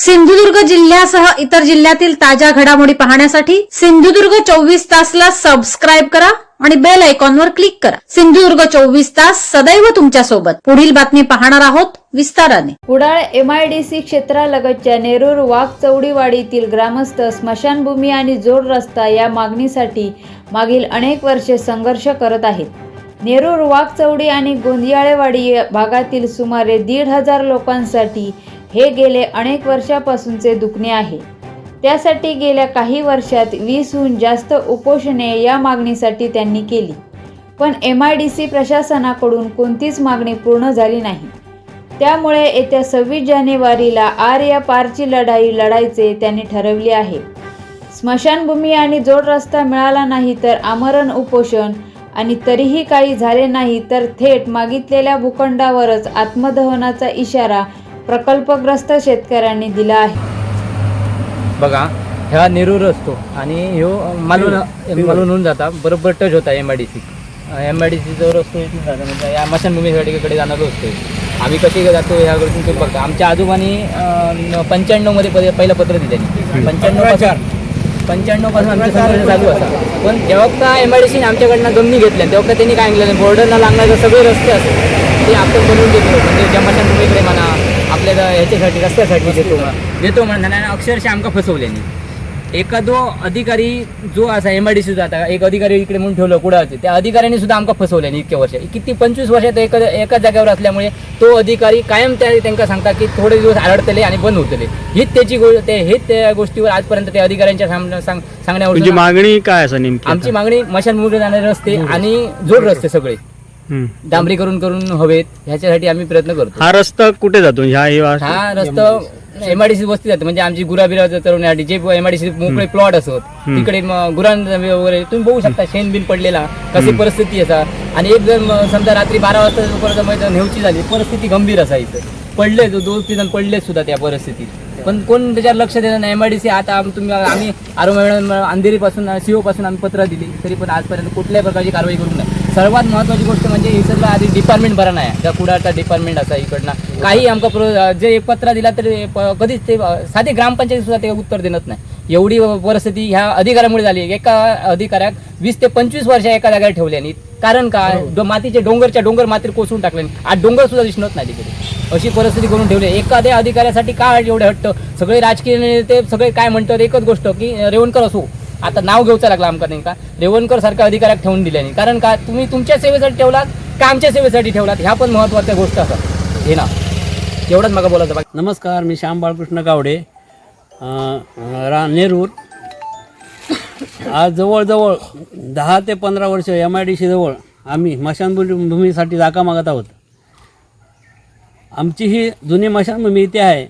सिंधुदुर्ग जिल्ह्यासह इतर जिल्ह्यातील ताज्या घडामोडी पाहण्यासाठी सिंधुदुर्ग चोवीस तासला सबस्क्राईब करा आणि बेल आयकॉनवर क्लिक करा. सिंधुदुर्ग चोवीस तास सदैव तुमच्यासोबत पुढील बातमी पाहणार आहोत विस्ताराने. कुडाळ एमआयडीसी क्षेत्रालगतच्या नेरूर वाघचौडीवाडीतील ग्रामस्थ स्मशानभूमी आणि जोड रस्ता या मागणीसाठी मागील अनेक वर्षे संघर्ष करत आहेत. नेरूर वाघचौडी आणि गोंदियाळेवाडी भागातील सुमारे दीड हजार लोकांसाठी हे गेले अनेक वर्षापासूनचे दुखणे आहे. त्यासाठी गेल्या काही वर्षात वीसहून जास्त उपोषणे या मागणीसाठी त्यांनी केली. पण एम आय डी सी प्रशासनाकडून कोणतीच मागणी पूर्ण झाली नाही. त्यामुळे येत्या सव्वीस जानेवारीला आर या पारची लढाई लढायचे त्यांनी ठरवले आहे. स्मशानभूमी आणि जोड रस्ता मिळाला नाही तर आमरण उपोषण आणि तरीही काही झाले नाही तर थेट मागितलेल्या भूखंडावरच आत्मदहनाचा इशारा प्रकल्पग्रस्त शेतकऱ्यांनी दिला आहे. बघा ह्या नेरूर असतो आणि ह्यो मालून मालूनहून जाता बरोबर टच होता M I D C M I D C जो रस्तो म्हणजे या मशानभूमीकडे जाणारो असतो. आम्ही कशी जातो ह्या गोष्टी तुम्ही बघता आमच्या आजोबांनी पंच्याण्णवमध्ये पहिले पहिलं पत्र दिलं पंच्याण्णव पंच्याण्णवपासून आमचं संघर्ष चालू होता. पण जेव्हा एम आय डी सीने आमच्याकडनं जमिनी घेतल्या तेव्हा त्यांनी काय सांगितलं बॉर्डरला लागणारे सगळे रस्ते असतात ते आपण बनवून देतो म्हणजे ज्या मशानभूमीकडे म्हणा आपल्या ज- ह्याच्यासाठी रस्त्यासाठी देतो देतो म्हणून. अक्षरशः आमका फसवल्यानी एखादो अधिकारी जो असा एम आय डी सी जाता एक अधिकारी इकडे म्हणून ठेवलं कुठं त्या अधिकाऱ्यांनी सुद्धा आमका फसवल्यानी इतक्या वर्ष किती पंचवीस वर्षात एका एकाच जागेवर असल्यामुळे तो अधिकारी कायम त्या त्यांना सांगता की थोडे दिवस आढळतले आणि बंद होतले. हीच त्याची ते हेच त्या गोष्टीवर आजपर्यंत त्या अधिकाऱ्यांच्या सामने- सांग तुमची सांगण्यावर मागणी काय असं नेमकी आमची मागणी मशानभूमीकडे जाणारे रस्ते आणि जोड रस्ते सगळे. हम्म. डांबरीकरण करून हवेत ह्याच्यासाठी आम्ही प्रयत्न करतो. हा रस्ता कुठे जातो? ह्या हे हा रस्ता एमआयडीसी वस्ती जाते. म्हणजे आमची गुराबिरा तरुणासाठी जे एमआयडीसी मोकळे प्लॉट असत तिकडे मग गुरां वगैरे तुम्ही बघू शकता शेण बिन पडलेला कशी परिस्थिती असा आणि एक जर म- समजा रात्री बारा वाजता जोपर्यंत मैदान नेवची झाली परिस्थिती गंभीर असा इथं पडले जो दोन तीन जण पडले सुद्धा त्या परिस्थितीत. पण कोण त्याच्यावर लक्ष देणार नाही. एमआयडीसी आता आम- तुम्ही आम्ही आरोग्य अंधेरीपासून सीओ पासून आम्ही पत्र दिली तरी पण आजपर्यंत कुठल्याही प्रकारची कारवाई करू नये. सर्वात महत्वाची गोष्ट म्हणजे सर्व आधी डिपार्टमेंट बरा नाही ज्या कुडाळचा डिपार्टमेंट असा इकडनं. काही आमका प्रो जे पत्र दिला तरी कधीच ते साधे ग्रामपंचायत सुद्धा ते उत्तर देत नाही एवढी परिस्थिती ह्या अधिकाऱ्यामुळे झाली. एका अधिकाऱ्याक वीस ते पंचवीस वर्ष एका जागेवर ठेवल्यानी कारण काय मातीचे डोंगरच्या डोंगर माती कोसळून टाकले आज डोंगर सुद्धा दिसत नाही तिकडे. अशी परिस्थिती करून ठेवली. एखाद्या अधिकाऱ्यासाठी काय एवढे हट्ट? सगळे राजकीय नेते सगळे काय म्हणतात? एकच गोष्ट की रेवणकर असो आता नाव घेऊचा लागला आमका नाही का रेवणकर सारख्या अधिकाऱ्याक ठेवून दिल्याने. कारण का तुम्ही तुमच्या सेवेसाठी ठेवलात का आमच्या सेवेसाठी ठेवलात? ह्या पण महत्त्वाच्या गोष्ट असतात हे ना. एवढंच मला बोलायचं बाकी. नमस्कार मी श्याम बाळकृष्ण गावडे रा नेरूर. आज जवळजवळ दहा ते पंधरा वर्ष एम आय डी सी जवळ आम्ही मशानभूमीसाठी जागा मागत आहोत. आमची ही जुनी मशानभूमी इथे आहे.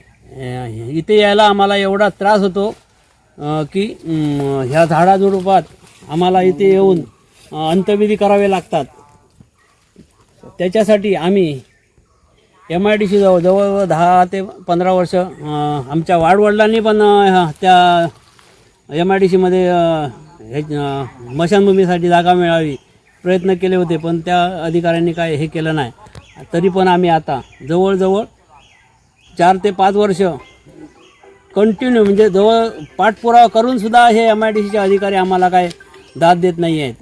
इथे यायला आम्हाला एवढा त्रास होतो की ह्या झाडाझुडपात आम्हाला इथे येऊन अंत्यविधी करावे लागतात. त्याच्यासाठी आम्ही एम आय डी सी जवळ जवळ दहा ते पंधरा वर्ष आमच्या वाडवडिलांनी पण त्या एम आय डी सीमध्ये हे अं, स्मशानभूमीसाठी जागा मिळावी प्रयत्न केले होते पण त्या अधिकाऱ्यांनी काय हे केलं नाही. तरी पण आम्ही आता जवळजवळ चार ते पाच वर्ष कंटिन्यू म्हणजे जवळ पाठपुरावा करूनसुद्धा हे एम आय डी सीचे अधिकारी आम्हाला काय दाद देत नाही आहेत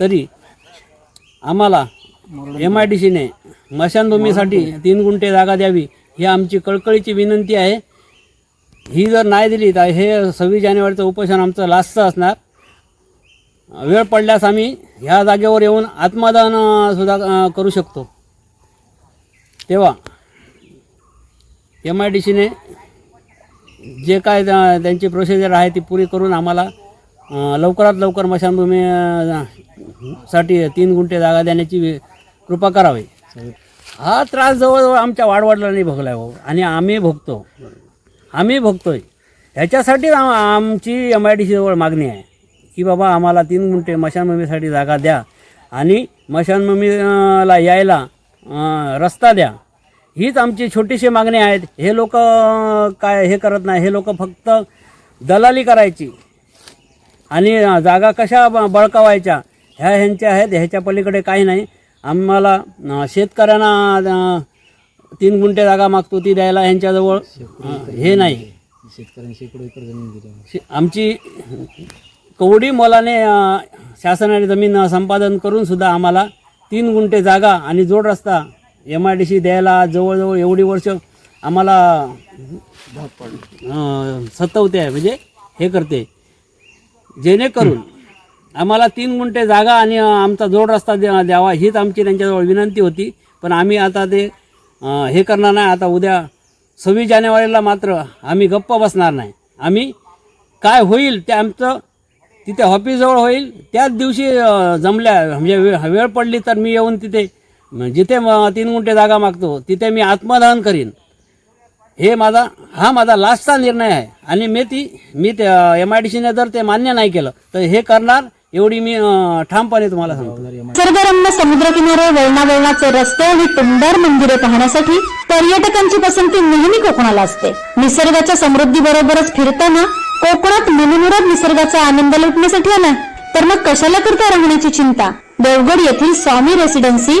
तरी आम्हाला एम आय डी सीने स्मशानभूमीसाठी तीन गुंठे जागा द्यावी ही आमची कळकळीची विनंती आहे. ही जर नाही दिली तर हे सव्वीस जानेवारीचं उपोषण आमचं लास्टचं असणार. वेळ पडल्यास आम्ही ह्या जागेवर येऊन आत्मदान सुद्धा करू शकतो. तेव्हा एम आय डी सीने जे काय त्यांची प्रोसिजर आहे ती पुरी करून आम्हाला लवकरात लवकर मशानभूमी साठी तीन गुंठे जागा देण्याची कृपा करावी. हा त्रास जवळजवळ आमच्या वाडवडिलांनी भोगला आहे भाऊ. आणि आम्ही भोगतो. आम्ही भोगतोय. ह्याच्यासाठीच आम आमची एम आय डी सीजवळ मागणी आहे की बाबा आम्हाला तीन गुंठे मशानभूमीसाठी जागा द्या आणि मशानभूमीला यायला रस्ता द्या. हीच आमची छोटीशी मागणी आहेत. हे लोक काय हे करत नाही. हे लोक फक्त दलाली करायची. आणि जागा कशा ब- बळकावायच्या? ह्या ह्यांच्या आहेत. ह्याच्या पलीकडे काही नाही. आम्हाला शेतकऱ्यांना तीन गुंठे जागा मागतो. ती द्यायला यांच्याजवळ अं, हे नाही. शे- आमची कवडी मोलाने शासनाने जमीन संपादन करून सुद्धा आम्हाला तीन गुंठे जागा आणि जोड रस्ता एम आय डी सी द्यायला जवळजवळ एवढी वर्ष आम्हाला सतवते आहे म्हणजे हे करते. जेणेकरून आम्हाला तीन गुंठे जागा आणि आमचा जोड रस्ता द्या द्यावा हीच आमची त्यांच्याजवळ विनंती होती. पण आम्ही आता ते हे करणार नाही. आता उद्या सव्वीस जानेवारीला मात्र आम्ही गप्प बसणार नाही. आम्ही काय होईल ते आमचं तिथे ऑफिसजवळ होईल. त्याच दिवशी जमल्या. म्हणजे वेळ पडली तर मी येऊन तिथे जिथे तीन गुंठे जागा मागतो तिथे मी आत्मदहन करीन. हे माझा हा माझा लास्टचा निर्णय आहे. आणि मी ती मी एम आय डी सीने जर ते मान्य नाही केलं तर हे करणार एवढी मी ठामपणे तुम्हाला सांगतो. निसर्गरम्य समुद्रकिनारे वळणावळणाचे रस्ते आणि टुमदार मंदिरे पाहण्यासाठी पर्यटकांची पसंती नेहमी कोकणाला असते. निसर्गाच्या समृद्धी बरोबरच फिरताना कोकणात मनमुराद निसर्गाचा आनंद लुटण्यासाठी आला तर मग कशाला करता राहण्याची चिंता? देवगड येथील Swami residency